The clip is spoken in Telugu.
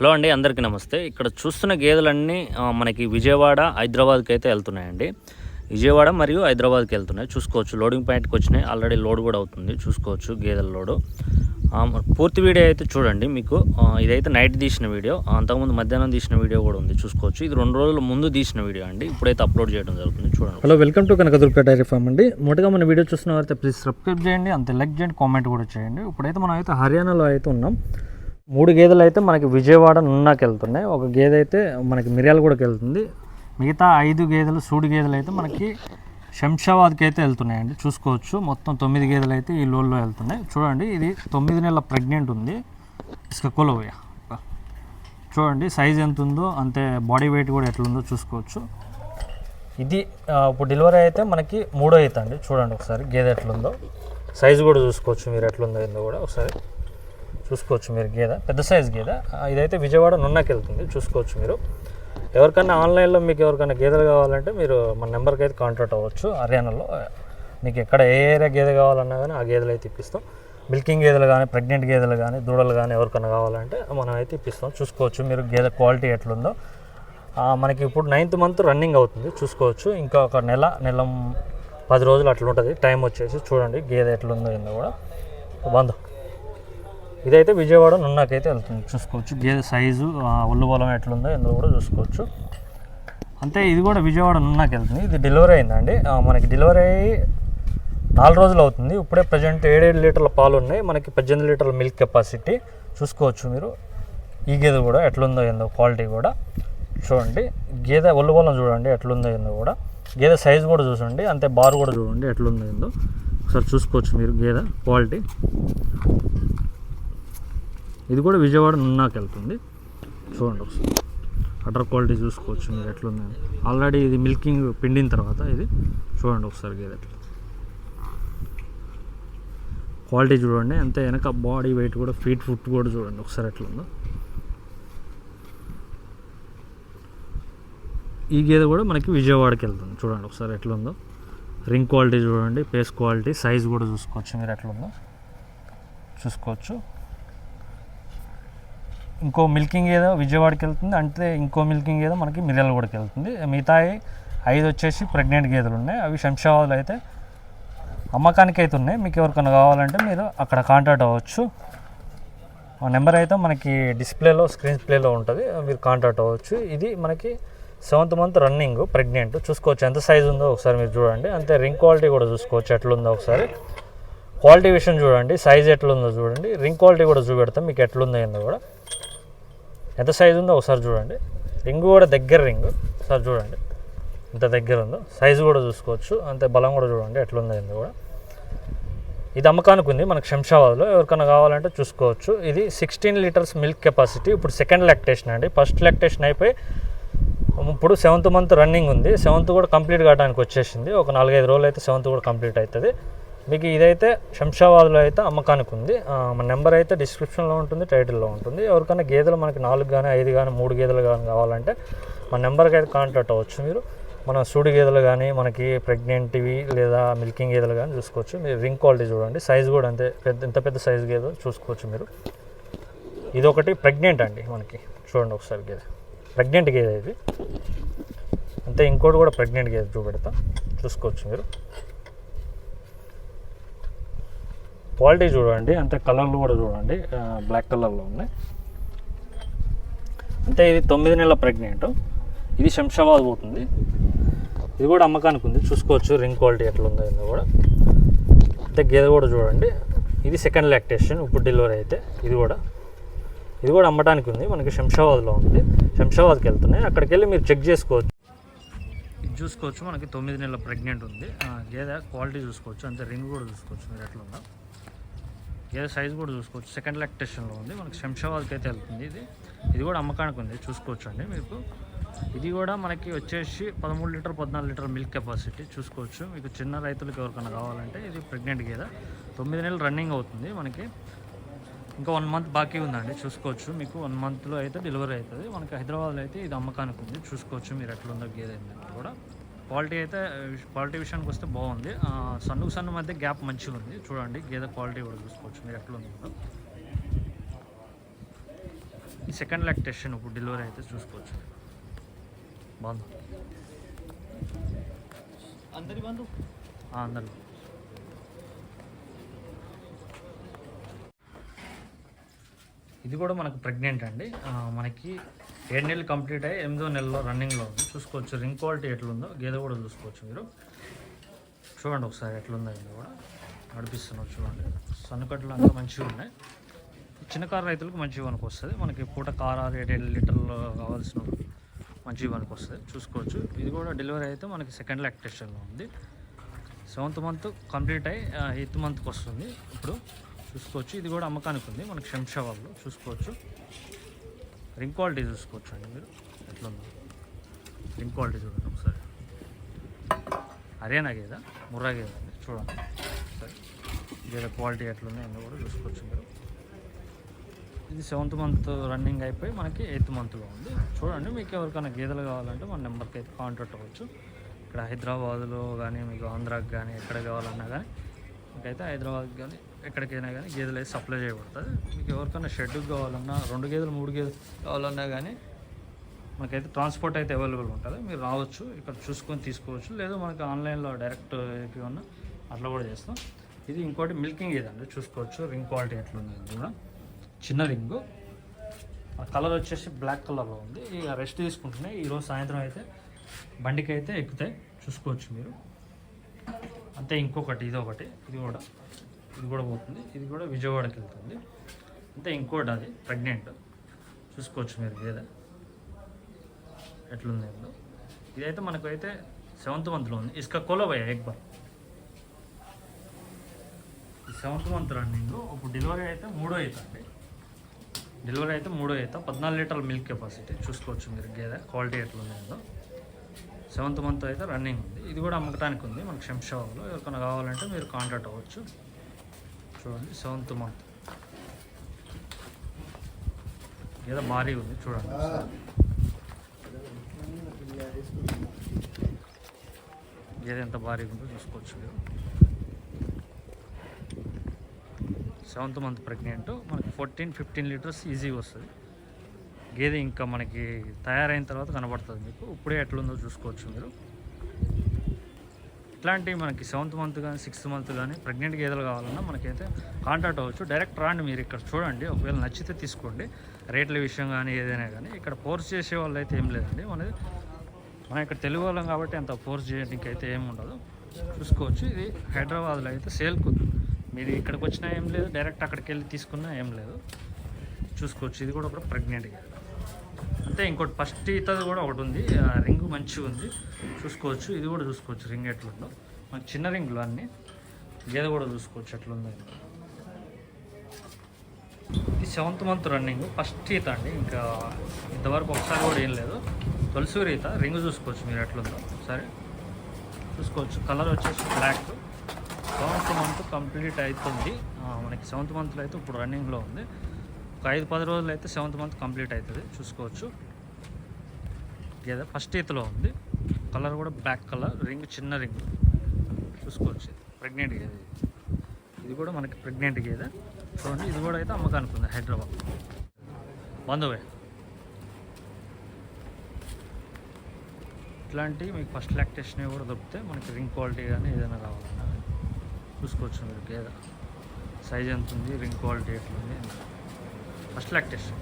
హలో అండి అందరికీ నమస్తే. ఇక్కడ చూస్తున్న గేదెలన్నీ మనకి విజయవాడ హైదరాబాద్కి అయితే వెళ్తున్నాయండి. విజయవాడ మరియు హైదరాబాద్కి వెళ్తున్నాయి. చూసుకోవచ్చు లోడింగ్ పాయింట్కి వచ్చినాయి. ఆల్రెడీ లోడ్ కూడా అవుతుంది. చూసుకోవచ్చు గేదెల లోడు పూర్తి వీడియో అయితే చూడండి మీకు. ఇదైతే నైట్ తీసిన వీడియో. అంతకుముందు మధ్యాహ్నం తీసిన వీడియో కూడా ఉంది. చూసుకోవచ్చు. ఇది రెండు రోజుల ముందు తీసిన వీడియో అండి. ఇప్పుడైతే అప్లోడ్ చేయడం జరుగుతుంది. చూడండి. Hello welcome to Kanakadurga dairy farm అండి. మొదటగా మన వీడియో చూస్తున్న వారైతే ప్లీజ్ సబ్స్క్రైబ్ చేయండి. అంతే లైక్ చేయండి కామెంట్ కూడా చేయండి. ఇప్పుడైతే మనం అయితే హర్యానాలో అయితే ఉన్నాం. మూడు గేదెలు అయితే మనకి విజయవాడ నున్నాకి వెళ్తున్నాయి. ఒక గేదె అయితే మనకి మిర్యాలగూడకి వెళ్తుంది. మిగతా ఐదు గేదెలు సూడు గేదెలు అయితే మనకి శంషాబాద్కి అయితే వెళ్తున్నాయండి. చూసుకోవచ్చు. మొత్తం తొమ్మిది గేదెలు అయితే ఈ లోల్లో వెళ్తున్నాయి. చూడండి ఇది తొమ్మిది నెలల ప్రెగ్నెంట్ ఉంది. ఇసుక కొలవయ్య చూడండి సైజ్ ఎంత ఉందో అంతే బాడీ వెయిట్ కూడా ఎట్లుందో చూసుకోవచ్చు. ఇది ఇప్పుడు డెలివరీ అయితే మనకి మూడో అవుతుంది చూడండి ఒకసారి గేదె ఎట్లుందో. సైజు కూడా చూసుకోవచ్చు మీరు ఎట్లుందో ఏందో కూడా ఒకసారి. చూసుకోవచ్చు మీరు గేదె. పెద్ద సైజ్ గేదె. ఇదైతే విజయవాడ నున్నకి వెళ్తుంది చూసుకోవచ్చు మీరు. ఎవరికైనా ఆన్లైన్లో మీకు ఎవరికైనా గేదెలు కావాలంటే మీరు మన నెంబర్కి అయితే కాంటాక్ట్ అవ్వచ్చు. హర్యానాలో. మీకు ఎక్కడ ఏ ఏరియా గేదె కావాలన్నా కానీ ఆ గేదెలు అయితే ఇప్పిస్తాం. మిల్కింగ్ గేదెలు కానీ ప్రెగ్నెంట్ గేదెలు కానీ దూడలు కానీ ఎవరికైనా కావాలంటే మనం అయితే ఇప్పిస్తాం. చూసుకోవచ్చు మీరు గేదె క్వాలిటీ ఎట్లుందో. మనకి ఇప్పుడు నైన్త్ మంత్ రన్నింగ్ అవుతుంది. చూసుకోవచ్చు. ఇంకా ఒక నెల నెల పది రోజులు అట్లా ఉంటుంది టైం వచ్చేసి చూడండి గేదె ఎట్లుందో ఏందో కూడా. బంధం. ఇదైతే విజయవాడ నున్నాకైతే వెళ్తుంది. చూసుకోవచ్చు. గేదె సైజు ఒళ్ళు బలం ఎట్లుందో ఏందో కూడా చూసుకోవచ్చు. అంతే ఇది కూడా విజయవాడ నున్నాకి వెళ్తుంది. ఇది డెలివరీ అయిందండి. మనకి డెలివరీ అయ్యి నాలుగు రోజులు అవుతుంది. ఇప్పుడే ప్రజెంట్ ఏడేడు లీటర్ల పాలు ఉన్నాయి. మనకి పద్దెనిమిది లీటర్ల మిల్క్ కెపాసిటీ. చూసుకోవచ్చు మీరు. ఈ గేదె కూడా ఎట్లుందో ఏందో క్వాలిటీ కూడా. చూడండి. గేదె ఒళ్ళు బలం చూడండి ఎట్లుందో ఏందో కూడా. గేదె సైజు కూడా చూసండి అంతే బారు కూడా చూడండి ఎట్లుందో ఏందో. ఒకసారి చూసుకోవచ్చు మీరు గేదె క్వాలిటీ. ఇది కూడా విజయవాడ నున్నాకి వెళ్తుంది. చూడండి ఒకసారి. అటర్ క్వాలిటీ చూసుకోవచ్చు మీరు ఎట్లుంది ఆల్రెడీ ఇది మిల్కింగ్ పిండిన తర్వాత ఇది. చూడండి ఒకసారి గేదె ఎట్లా. క్వాలిటీ చూడండి. అంతే వెనక బాడీ వెయిట్ కూడా ఫీట్ ఫుట్ కూడా చూడండి ఒకసారి ఎట్లుందో. ఈ గేదె కూడా మనకి విజయవాడకి వెళ్తుంది. చూడండి ఒకసారి ఎట్లుందో. రింగ్ క్వాలిటీ చూడండి పేస్ క్వాలిటీ సైజ్ కూడా చూసుకోవచ్చు మీరు ఎట్లుందో. చూసుకోవచ్చు. ఇంకో మిల్కింగ్ ఏదో విజయవాడకి వెళ్తుంది అంటే ఇంకో మిల్కింగ్ ఏదో మనకి మిర్యాలగూడకి వెళ్తుంది. మిగతాయి ఐదు వచ్చేసి ప్రెగ్నెంట్ గేదెలు ఉన్నాయి. అవి శంషాబాద్లో అయితే అమ్మకానికి అయితే ఉన్నాయి. మీకు ఎవరికైనా కావాలంటే మీరు అక్కడ కాంటాక్ట్ అవ్వచ్చు. ఆ నెంబర్ అయితే మనకి డిస్ప్లేలో స్క్రీన్ ప్లేలో ఉంటుంది. మీరు కాంటాక్ట్ అవ్వచ్చు. ఇది మనకి సెవెంత్ మంత్ రన్నింగ్ ప్రెగ్నెంట్ చూసుకోవచ్చు. ఎంత సైజ్ ఉందో ఒకసారి మీరు చూడండి. అంతే రింగ్ క్వాలిటీ కూడా చూసుకోవచ్చు. ఎట్లుందో ఒకసారి. క్వాలిటీ విషయం చూడండి. సైజ్ ఎట్లుందో చూడండి. రింగ్ క్వాలిటీ కూడా చూపెడతాం. మీకు ఎట్లుందో ఏందో కూడా. ఎంత సైజ్ ఉందో ఒకసారి చూడండి. రింగ్ కూడా దగ్గర రింగ్. ఒకసారి చూడండి. ఎంత దగ్గర ఉందో. సైజు కూడా చూసుకోవచ్చు. అంతే బలం కూడా చూడండి. ఎట్లుందో ఏందో కూడా. ఇది అమ్మకానికి ఉంది. మనకు శంషాబాద్లో. ఎవరికైనా కావాలంటే చూసుకోవచ్చు. ఇది సిక్స్టీన్ లీటర్స్ మిల్క్ కెపాసిటీ ఇప్పుడు సెకండ్ లాక్టేషన్ అండి. ఫస్ట్ లాక్టేషన్ అయిపోయి ఇప్పుడు సెవెంత్ మంత్ రన్నింగ్ ఉంది. సెవెంత్ కూడా కంప్లీట్ కావడానికి వచ్చేసింది. ఒక నాలుగైదు రోజులు అయితే సెవెంత్ కూడా కంప్లీట్ అవుతుంది. మీకు ఇదైతే శంషాబాద్లో అయితే అమ్మకానికి ఉంది. మన నెంబర్ అయితే డిస్క్రిప్షన్లో ఉంటుంది టైటిల్లో ఉంటుంది. ఎవరికైనా గేదెలు మనకి నాలుగు కానీ ఐదు కానీ మూడు గేదెలు కానీ కావాలంటే మన నెంబర్కి అయితే కాంటాక్ట్ అవ్వచ్చు మీరు. మన సూడి గేదెలు కానీ మనకి ప్రెగ్నెంట్వి లేదా మిల్కింగ్ గేదెలు కానీ చూసుకోవచ్చు. మీరు రింగ్ క్వాలిటీ చూడండి. సైజ్ కూడా అంతే పెద్ద ఎంత పెద్ద సైజ్ గేదె చూసుకోవచ్చు మీరు. ఇది ఒకటి ప్రెగ్నెంట్ అండి మనకి. చూడండి ఒకసారి గేదె. ప్రెగ్నెంట్ గేదె ఇది. అంతే ఇంకోటి కూడా ప్రెగ్నెంట్ గేదె చూపెడతా. చూసుకోవచ్చు మీరు. క్వాలిటీ చూడండి అంతే కలర్లు కూడా చూడండి బ్లాక్ కలర్లో ఉన్నాయి. అంటే ఇది తొమ్మిది నెలల ప్రెగ్నెంట్ ఇది శంషాబాద్ పోతుంది. ఇది కూడా అమ్మకానికి ఉంది. చూసుకోవచ్చు రింగ్ క్వాలిటీ ఎట్లా ఉందో ఇది కూడా. అంటే గేదె కూడా చూడండి. ఇది సెకండ్ లాక్టేషన్ ఇప్పుడు డెలివరీ అయితే ఇది కూడా. ఇది కూడా అమ్మటానికి ఉంది. మనకి శంషాబాద్లో ఉంది. శంషాబాద్కి వెళ్తున్నాయి. అక్కడికి వెళ్ళి మీరు చెక్ చేసుకోవచ్చు. ఇది చూసుకోవచ్చు. మనకి తొమ్మిది నెలల ప్రెగ్నెంట్ ఉంది. గేదె క్వాలిటీ చూసుకోవచ్చు. అంతే రింగ్ కూడా చూసుకోవచ్చు. మీరు ఎట్లా ఉందా గేదె సైజ్ కూడా చూసుకోవచ్చు. సెకండ్ లాక్టేషన్లో ఉంది. మనకి శంషాబాద్కి అయితే వెళ్తుంది ఇది. ఇది కూడా అమ్మకానికి ఉంది. చూసుకోవచ్చు అండి మీకు. ఇది కూడా మనకి వచ్చేసి పదమూడు లీటర్ పద్నాలుగు లీటర్ మిల్క్ కెపాసిటీ చూసుకోవచ్చు. మీకు చిన్న రైతులకు ఎవరికైనా కావాలంటే ఇది ప్రెగ్నెంట్ గేదె తొమ్మిది నెలలు రన్నింగ్ అవుతుంది మనకి. ఇంకా వన్ మంత్ బాకీ ఉందండి. చూసుకోవచ్చు. మీకు వన్ మంత్లో అయితే డెలివరీ అవుతుంది. మనకి హైదరాబాద్లో అయితే ఇది అమ్మకానికి ఉంది. చూసుకోవచ్చు మీరు ఎట్లా ఉందో గేదె కూడా. క్వాలిటీ అయితే క్వాలిటీ విషయానికి వస్తే బాగుంది. సన్నుకు సన్ను మధ్య గ్యాప్ మంచిగా ఉంది. చూడండి గేదె క్వాలిటీ కూడా చూసుకోవచ్చు. మీరు ఎట్లా ఉందో ఈ సెకండ్ లాక్టేషన్ ఇప్పుడు డెలివరీ అయితే చూసుకోవచ్చు. బాగుంది. అందరి బంధు. అందరు. ఇది కూడా మనకు ప్రెగ్నెంట్ అండి. మనకి ఏడు నెలలు కంప్లీట్ అయ్యి ఎనిమిదో నెలలో రన్నింగ్లో ఉంది. చూసుకోవచ్చు రింగ్ క్వాలిటీ ఎట్లుందో గేదె కూడా చూసుకోవచ్చు మీరు. చూడండి ఒకసారి ఎట్లుందో ఇది కూడా. నడిపిస్తున్నాం చూడండి. సన్నకట్లు అంతా మంచిగా ఉన్నాయి. చిన్న కారు రైతులకు మంచిగా పనికి వస్తుంది మనకి పూట కార్ ఆరు ఏడు ఏడు లీటర్లు కావాల్సిన మంచిగా పనికి వస్తుంది చూసుకోవచ్చు. ఇది కూడా డెలివరీ అయితే మనకి సెకండ్ లాక్టేషన్లో ఉంది. సెవెంత్ మంత్ కంప్లీట్ అయ్యి ఎయిత్ మంత్కి వస్తుంది. ఇప్పుడు చూసుకోవచ్చు. ఇది కూడా అమ్మకానికి ఉంది. మనకి శంషాబాద్లో చూసుకోవచ్చు. రింగ్ క్వాలిటీ చూసుకోవచ్చు అండి మీరు? ఎట్లుందో రింగ్ క్వాలిటీ చూడండి ఒకసారి. అరేనా గేదా? ముర్రా గేద అండి? చూడండి సరే గేదె క్వాలిటీ ఎట్లుంది అన్నీ కూడా చూసుకోవచ్చు మీరు. ఇది సెవెంత్ మంత్ రన్నింగ్ అయిపోయి మనకి ఎయిత్ మంత్లో ఉంది. చూడండి మీకు ఎవరికైనా గేదెలు కావాలంటే మన నెంబర్కి అయితే కాంటాక్ట్ అవ్వచ్చు. ఇక్కడ హైదరాబాద్లో కానీ మీకు ఆంధ్రాకి కానీ ఎక్కడ కావాలన్నా కానీ మీకైతే హైదరాబాద్ కానీ ఎక్కడికైనా కానీ గేదెలు అయితే సప్లై చేయబడుతుంది మీకు ఎవరికైనా షెడ్కి కావాలన్నా రెండు గేదెలు మూడు గేదెలు కావాలన్నా కానీ మనకైతే ట్రాన్స్పోర్ట్ అయితే అవైలబుల్ ఉంటుంది. మీరు రావచ్చు ఇక్కడ చూసుకొని తీసుకోవచ్చు. లేదా మనకి ఆన్లైన్లో డైరెక్ట్ ఏమన్నా అట్లా కూడా చేస్తాం. ఇది ఇంకోటి మిల్కింగ్ ఇదండి చూసుకోవచ్చు. రింగ్ క్వాలిటీ ఎట్లుంది ఇది కూడా. చిన్న రింగు ఆ కలర్ వచ్చేసి బ్లాక్ కలర్లో ఉంది. ఇక రెస్ట్ తీసుకుంటున్నాయి. ఈరోజు సాయంత్రం అయితే బండికి అయితే ఎక్కుతాయి. చూసుకోవచ్చు మీరు. అంతే ఇంకొకటి ఇది ఒకటి ఇది కూడా ఇది కూడా పోతుంది. ఇది కూడా విజయవాడకి వెళ్తుంది. అంతే ఇంకోటి అది ప్రెగ్నెంట్. చూసుకోవచ్చు మీరు గేదె. ఎట్లుంది ఇప్పుడు ఇదైతే మనకు అయితే సెవెంత్ మంత్లో ఉంది. ఇసుక కొలవయ్యా ఎక్బార్. సెవెంత్ మంత్ రన్నింగ్ ఇప్పుడు డెలివరీ అయితే మూడో అవుతుంది. డెలివరీ అయితే మూడో అవుతా పద్నాలుగు లీటర్ల మిల్క్ కెపాసిటీ. చూసుకోవచ్చు మీరు గేదె. క్వాలిటీ ఎట్లుందో సెవెంత్ మంత్ అయితే రన్నింగ్ ఉంది. ఇది కూడా అమ్మకటానికి ఉంది. మనకు శంషాబాద్లో ఎవరికైనా కావాలంటే మీరు కాంటాక్ట్ అవ్వచ్చు. చూడండి సెవెంత్ మంత్. ఏదో భారీ ఉంది చూడండి. ఒకసారి. ఎంత భారీగా ఉందో చూసుకోవచ్చు సెవెంత్ మంత్ ప్రెగ్నెంట్. మనకి ఫోర్టీన్ ఫిఫ్టీన్ లీటర్స్ ఈజీగా వస్తుంది. గేదె ఇంకా మనకి తయారైన తర్వాత కనబడుతుంది మీకు. ఇప్పుడే ఎట్లుందో చూసుకోవచ్చు మీరు. ఇట్లాంటివి మనకి సెవెంత్ మంత్ కానీ సిక్స్త్ మంత్ కానీ ప్రెగ్నెంట్ గేదెలు కావాలన్నా మనకైతే కాంటాక్ట్ అవ్వచ్చు. డైరెక్ట్ రాండి మీరు ఇక్కడ చూడండి. ఒకవేళ నచ్చితే తీసుకోండి. రేట్ల విషయం కానీ ఏదైనా కానీ. ఇక్కడ ఫోర్స్ చేసే వాళ్ళు అయితే ఏం లేదండి. మనది మనం ఇక్కడ తెలుగు వాళ్ళం కాబట్టి అంత ఫోర్స్ చేయడానికి అయితే ఏమి ఉండదు. చూసుకోవచ్చు. ఇది హైదరాబాద్లో అయితే సేల్కు మీరు ఇక్కడికి వచ్చినా ఏం లేదు. డైరెక్ట్ అక్కడికి వెళ్ళి తీసుకున్నా ఏం లేదు. చూసుకోవచ్చు. ఇది కూడా ఒక ప్రెగ్నెంట్ అంటే ఇంకోటి ఫస్ట్ ఇతది కూడా ఒకటి ఉంది. ఆ రింగ్ మంచిగా ఉంది. చూసుకోవచ్చు. ఇది కూడా చూసుకోవచ్చు రింగ్ ఎట్లుందో. మనకి చిన్న రింగులు అన్నీ. గేదె కూడా చూసుకోవచ్చు ఎట్లుందో. ఇది. Seventh month running. ఫస్ట్ ఈత అండి. ఇంకా ఇంతవరకు ఒకసారి కూడా ఏం లేదు. తొలసూరి ఈత. రింగ్ చూసుకోవచ్చు మీరు ఎట్లుందో. సరే. చూసుకోవచ్చు. కలర్ వచ్చేసి బ్లాక్. సెవెంత్ మంత్ కంప్లీట్ అవుతుంది. మనకి సెవెంత్ మంత్లో అయితే ఇప్పుడు రన్నింగ్లో ఉంది. ఒక ఐదు పది రోజులు అయితే సెవెంత్ మంత్ కంప్లీట్ అవుతుంది చూసుకోవచ్చు. గేదె ఫస్ట్ ఈతలో ఉంది. కలర్ కూడా బ్లాక్ కలర్. రింగ్ చిన్న రింగ్. చూసుకోవచ్చు ప్రెగ్నెంట్ గేదె ఇది. కూడా మనకి ప్రెగ్నెంట్ గేదె చూడండి ఇది కూడా అయితే అమ్మకానికి ఉంది హైదరాబాద్. బంధువే. ఇట్లాంటివి మీకు ఫస్ట్ లాక్టేషన్ కూడా దొరికితే మనకి రింగ్ క్వాలిటీ కానీ ఏదైనా కావాలన్నా చూసుకోవచ్చు మీరు. గేదె. సైజ్ ఎంత ఉంది? రింగ్ క్వాలిటీ ఎట్లుంది? First lactation